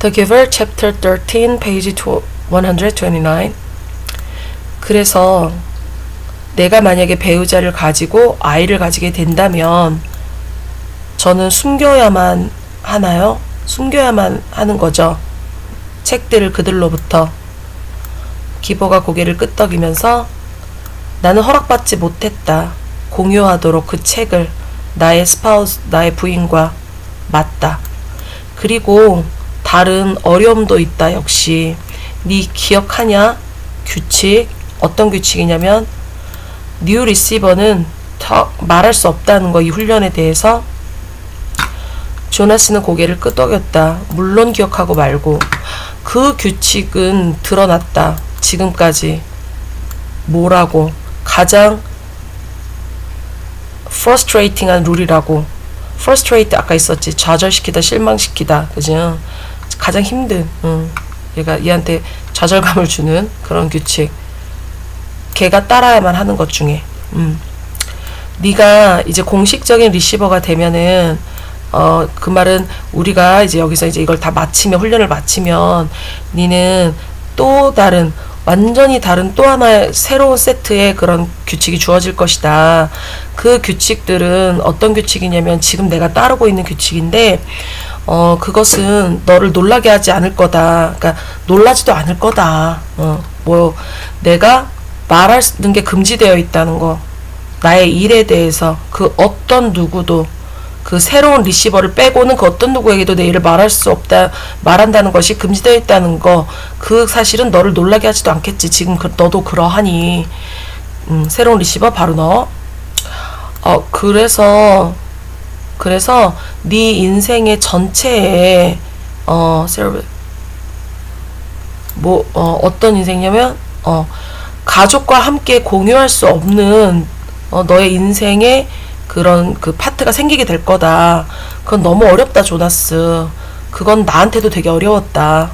The Giver, Chapter 13, page 129. 그래서 내가 만약에 배우자를 가지고 아이를 가지게 된다면 저는 숨겨야만 하나요? 숨겨야만 하는 거죠. 책들을 그들로부터. 기버가 고개를 끄덕이면서 나는 허락받지 못했다. 공유하도록 그 책을 나의 스파우스, 나의 부인과 맞다. 그리고 다른 어려움도 있다 역시. 네 기억하냐? 규칙. 어떤 규칙이냐면 뉴 리시버는 더 말할 수 없다는 거 이 훈련에 대해서. 조나스는 고개를 끄덕였다. 물론 기억하고 말고. 그 규칙은 드러났다. 지금까지. 뭐라고? 가장 frustrating한 룰이라고. frustrate 아까 있었지. 좌절시키다 실망시키다. 그죠 가장 힘든 응. 얘가 얘한테 좌절감을 주는 그런 규칙 걔가 따라야만 하는 것 중에 음. 네가 이제 공식적인 리시버가 되면은 어 그 말은 우리가 이제 여기서 이제 이걸 다 마치면 훈련을 마치면 니는 또 다른 완전히 다른 또 하나의 새로운 세트의 그런 규칙이 주어질 것이다. 그 규칙들은 어떤 규칙이냐면 지금 내가 따르고 있는 규칙인데 어 그것은 너를 놀라게 하지 않을 거다. 그러니까 놀라지도 않을 거다. 어뭐 내가 말하는 게 금지되어 있다는 거. 나의 일에 대해서 그 어떤 누구도 그 새로운 리시버를 빼고는 그 어떤 누구에게도 내 일을 말할 수 없다 말한다는 것이 금지되어 있다는 거 그 사실은 너를 놀라게 하지도 않겠지 지금 그, 너도 그러하니 음, 새로운 리시버 바로 너. 어 그래서 그래서 네 인생의 전체에 어 뭐 어, 어떤 인생이냐면 어 가족과 함께 공유할 수 없는 어, 너의 인생에 그런 그 파트가 생기게 될 거다. 그건 너무 어렵다, 조나스. 그건 나한테도 되게 어려웠다.